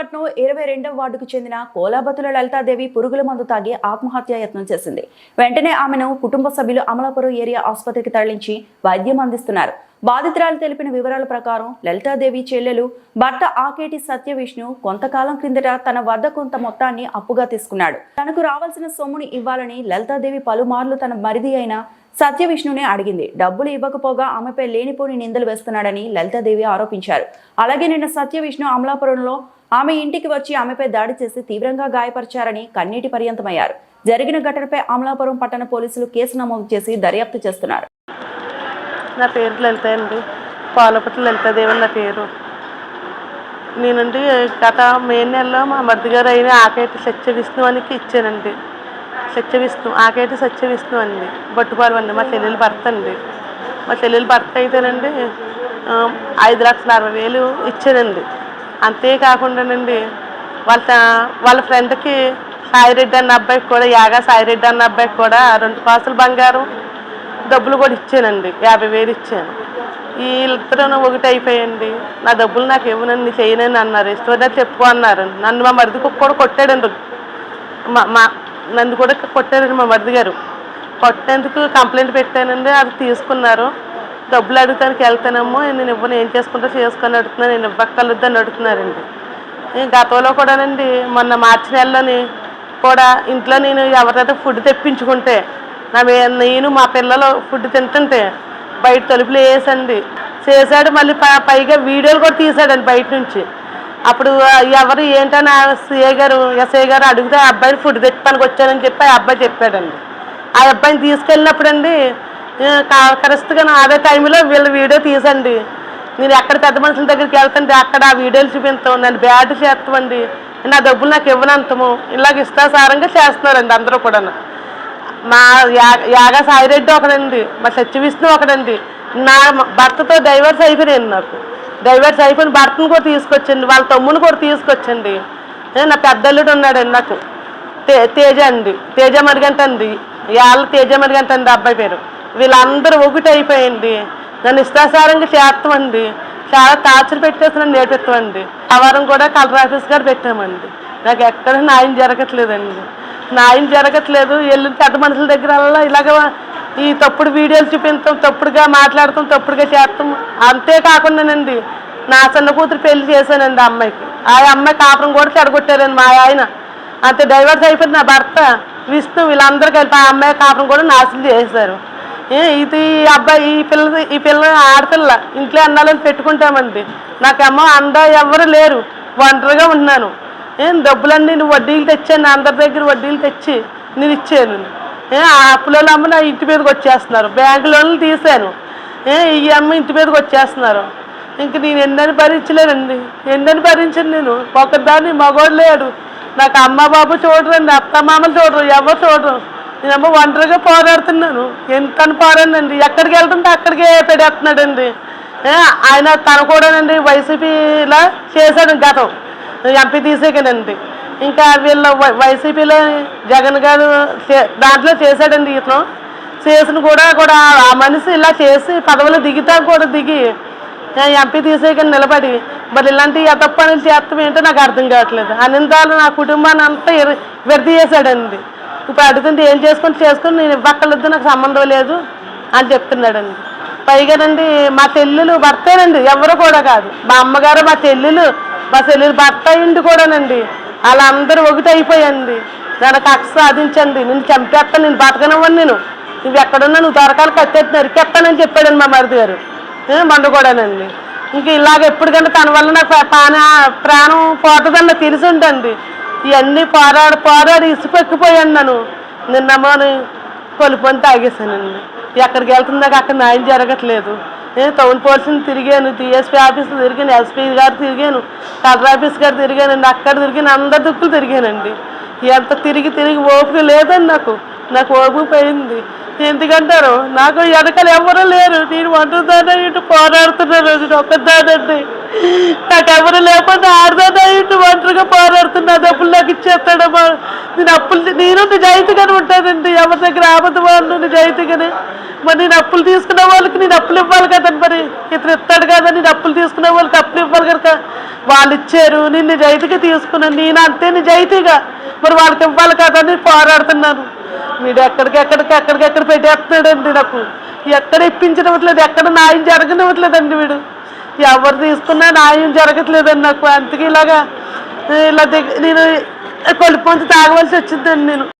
విశాఖపట్నం ఇరవై రెండవ వార్డుకు చెందిన కోలాబతుల లలితాదేవి పురుగుల మందు తాగి ఆత్మహత్య యత్నం చేసింది. వెంటనే ఆమెను కుటుంబ సభ్యులు అమలాపురం ఏరియా ఆసుపత్రికి తరలించి వైద్యం అందిస్తున్నారు. బాధితురాలు తెలిపిన వివరాల ప్రకారం లలితాదేవి చెల్లెలు భర్త ఆకేటి సత్య విష్ణు కొంతకాలం క్రిందట తన వద్ద కొంత మొత్తాన్ని అప్పుగా తీసుకున్నాడు. తనకు రావాల్సిన సొమ్ముని ఇవ్వాలని లలితాదేవి పలుమార్లు తన మరిది అయిన సత్య విష్ణునే అడిగింది. డబ్బులు ఇవ్వకపోగా ఆమెపై లేనిపోని నిందలు వేస్తున్నాడని లలితాదేవి ఆరోపించారు. అలాగే నిన్న సత్య విష్ణు అమలాపురంలో ఆమె ఇంటికి వచ్చి ఆమెపై దాడి చేసి తీవ్రంగా గాయపరిచారని కన్నీటి పర్యంతమయ్యారు. జరిగిన ఘటనపై అమలాపురం పట్టణ పోలీసులు కేసు నమోదు చేసి దర్యాప్తు చేస్తున్నారు. నా పేరు లలిత అండి పాలపతి లలితాదేవి నా పేరు. నేనండి గత మే నెలలో మా మరిది గారు అయిన ఆకేటి సత్య విష్ణు అనికి ఇచ్చానండి. సత్య విష్ణు ఆకేటి సత్య విష్ణు అండి. బట్టుపాలు అండి మా చెల్లెలు భర్త అండి. మా చెల్లెలు భర్త అయితేనండి ఐదు లక్షల అరవై వేలు ఇచ్చానండి. అంతేకాకుండానండి వాళ్ళ వాళ్ళ ఫ్రెండ్కి సాయిరెడ్డి అన్న అబ్బాయికి కూడా యాగా సాయిరెడ్డి అన్న అబ్బాయికి కూడా రెండు కాసులు బంగారం డబ్బులు కూడా ఇచ్చానండి. యాభై వేలు ఇచ్చాను. వీళ్ళిద్దరూ ఒకటి అయిపోయండి నా డబ్బులు నాకు ఇవ్వనండి చేయనని అన్నారు. ఇష్టమైనా చెప్పు అన్నారు. నన్ను మా మరిది కూడా కొట్టాడండి. మా మా నన్ను కూడా కొట్టారండి మా మరిది గారు. కొట్టేందుకు కంప్లైంట్ పెట్టానండి. అది తీసుకున్నారు. డబ్బులు అడుగుతానికి వెళ్తానేమో నేను ఇవ్వను ఏం చేసుకుంటా చేసుకొని అడుగుతున్నాను నేను ఇవ్వక్కర్లేదని అడుగుతున్నారండి. గతంలో కూడానండి మొన్న మార్చి నెలలోని కూడా ఇంట్లో నేను ఎవరిదైతే ఫుడ్ తెప్పించుకుంటే నా మే నేను మా పిల్లలు ఫుడ్ తింటుంటే బయట తలుపులు వేసండి. చేశాడు మళ్ళీ ప- పైగా వీడియోలు కూడా తీసాడండి బయట నుంచి. అప్పుడు ఎవరు ఏంటని ఆ సిఏ గారు ఎస్ఐ గారు అడిగితే ఆ అబ్బాయిని ఫుడ్ తెప్పడానికి వచ్చానని చెప్పి ఆ అబ్బాయి చెప్పాడండి. ఆ అబ్బాయిని తీసుకెళ్ళినప్పుడండి కరెక్ట్గా అదే టైంలో వీళ్ళ వీడియో తీసండి. నేను ఎక్కడ పెద్ద మనుషుల దగ్గరికి వెళ్తుంటే అక్కడ ఆ వీడియోలు చూపిస్తాం నన్ను బ్యాడ్ చేస్తామండి. నా డబ్బులు నాకు ఇవ్వనంతము. ఇలాగ ఇష్టాసారంగా చేస్తున్నారండి అందరూ కూడా మా యాగ సాయిరెడ్డి ఒకడండి మా సత్య విష్ణు ఒకడండి. నా భర్తతో డైవర్స్ అయిపోయాను నాకు. డైవర్స్ అయిపోయిన భర్తను కూడా తీసుకొచ్చండి వాళ్ళ తమ్ముని కూడా తీసుకొచ్చండి నా పెద్దల్లుడు ఉన్నాడండి నాకు. తే తేజ అండి. తేజ మరిగంట అండి. వాళ్ళ తేజ మరిగంట అండి అబ్బాయి పేరు. వీళ్ళందరూ ఒకటి అయిపోయింది. నన్ను ఇష్టాసారంగా చేస్తామండి. చాలా టార్చర్ పెట్టేసి నన్ను నేర్పిస్తామండి ఆ వారం కూడా కలెక్టర్ ఆఫీస్ గారు పెట్టామండి. నాకు ఎక్కడ న్యాయం జరగట్లేదండి. న్యాయం జరగట్లేదు. వెళ్ళిన పెద్ద మనుషుల దగ్గర ఇలాగ ఈ తప్పుడు వీడియోలు చూపించడం తప్పుడుగా మాట్లాడతాం తప్పుడుగా చేస్తాం అంతేకాకుండానండి నా చిన్న కూతురు పెళ్ళి చేశానండి ఆ అమ్మాయికి. ఆ అమ్మాయి కాపురం కూడా చెడగొట్టారండి మా ఆయన. అంతే డైవర్స్ అయిపోయింది నా భర్త విష్ణు వీళ్ళందరూ కలిపి ఆ అమ్మాయి కాపురం కూడా నాశనం చేశారు ఇది ఈ అబ్బాయి ఈ పిల్ల ఈ పిల్ల ఆడపిల్ల ఇంట్లో అన్నాలని పెట్టుకుంటామండి. నాకేమో అండ ఎవరు లేరు. ఒంటరిగా ఉన్నాను ఏం డబ్బులన్నీ నేను వడ్డీలు తెచ్చాను అందరి దగ్గర వడ్డీలు తెచ్చి నేను ఇచ్చాను. ఏ, ఆ అప్పులలో అమ్మ నా ఇంటి మీదకి వచ్చేస్తున్నారు. బ్యాంకు లోన్లు తీశాను. ఏ, ఈ అమ్మ ఇంటి మీదకి వచ్చేస్తున్నారు. ఇంక నేను ఎన్నని భరించలేనండి. ఎన్నని భరించను నేను? ఒకదాన్ని మగోడు లేడు. నాకు అమ్మ బాబు చూడరండి అత్త మామలు చూడరు ఎవరు చూడరు. నేనమ్మ ఒంటరిగా పోరాడుతున్నాను. ఎంత పోరాడండి ఎక్కడికి వెళ్తుంటే అక్కడికే పెడేస్తున్నాడండి ఆయన తను కూడానండి వైసీపీలా చేశాడు గతం. ఎంపీ తీసేకనండి ఇంకా వీళ్ళ వై- వైసీపీలో జగన్ గారు చే- దాంట్లో చేశాడండి ఇతను. చేసిన కూడా కూడా ఆ మనిషి ఇలా చేసి పదవులు దిగితే కూడా దిగి ఎంపీ తీసేయకని నిలబడి మరి ఇలాంటి ఎతప్ప పనులు చేస్తాం ఏంటో నాకు అర్థం కావట్లేదు. అనిందాలు నా కుటుంబాన్ని అంతా ఎర- చేశాడండి. ఇప్పుడు అడుగుతుంటే ఏం చేసుకొని చేసుకొని నేను ఇవ్వక్కర్లేదు నాకు సంబంధం లేదు అని చెప్తున్నాడండి. పైగానండి మా చెల్లెలు భర్తేనండి ఎవరు కూడా కాదు. మా అమ్మగారు మా చెల్లెలు మా చెల్లెలు భర్త అయింది కూడానండి. వాళ్ళందరూ ఒకటి అయిపోయండి నన్ను కక్ష సాధించండి. నేను చంపేస్తాను నేను బతకనివ్వను నేను. నువ్వు ఎక్కడున్నా నువ్వు దొరకాలి కట్టేసి నరికేస్తానని చెప్పాడండి మా మరిది గారు. ఏ, మొన్న కూడానండి. ఇంక ఇలాగ ఎప్పటికంటే తన వల్ల నాకు ప్రాణ ప్రాణం పోతుందన్న తెలిసి ఉండండి ఇవన్నీ పోరాడి పోరాడి ఇసుపెక్కిపోయాను నన్ను. నిన్నమ్మని కొలుపని తాగేశానండి ఎక్కడికి వెళ్తుందాక అక్కడ న్యాయం జరగట్లేదు. నేను టౌన్ పోలీసుని తిరిగాను టీఎస్పీ ఆఫీస్ తిరిగాను ఎస్పీ గారు తిరిగాను కలెక్టర్ ఆఫీస్ గారు తిరిగానండి అక్కడ తిరిగాను అందరి దిక్కులు తిరిగానండి. ఎంత తిరిగి తిరిగి ఓపిక లేదండి నాకు నాకు ఓపిక పోయింది. ఎందుకంటారు నాకు వెనకాల ఎవరు లేరు. నేను ఒంటరిదానే ఇటు పోరాడుతున్నాను. నేను ఒక్కదానండి నాకు ఎవరు లేకపోతే ఆడదానే ఇటు ఒంటరిగా పోరాడుతున్నా. నా డబ్బులు నాకు ఇచ్చేస్తాడమ్మా నేను అప్పులు నేను నిజాయితీగానే ఉంటానండి. ఎవరి దగ్గర ఆపద వాళ్ళు నిజాయితీగానే. మరి నేను అప్పులు తీసుకున్న వాళ్ళకి నేను అప్పులు ఇవ్వాలి కదండి మరి. ఇతను ఇస్తాడు కదా నేను అప్పులు తీసుకునే వాళ్ళకి అప్పులు ఇవ్వాలి కనుక. వాళ్ళు ఇచ్చారు నేను నిజాయితీగా తీసుకున్నాను. నేను అంతే నిజాయితీగా. మరి వాళ్ళకి ఇవ్వాలి కదా అని పోరాడుతున్నాను. వీడు ఎక్కడికి ఎక్కడికి ఎక్కడికి ఎక్కడ పెట్టేస్తున్నాడండి నాకు. ఎక్కడ ఇప్పించనివ్వట్లేదు ఎక్కడ న్యాయం జరగనివ్వట్లేదండి వీడు. ఎవరు తీసుకున్నా న్యాయం జరగట్లేదండి నాకు. అందుకే ఇలాగా ఇలా దిగ నేను కొలిపొంచి తాగవలసి వచ్చిందండి నేను.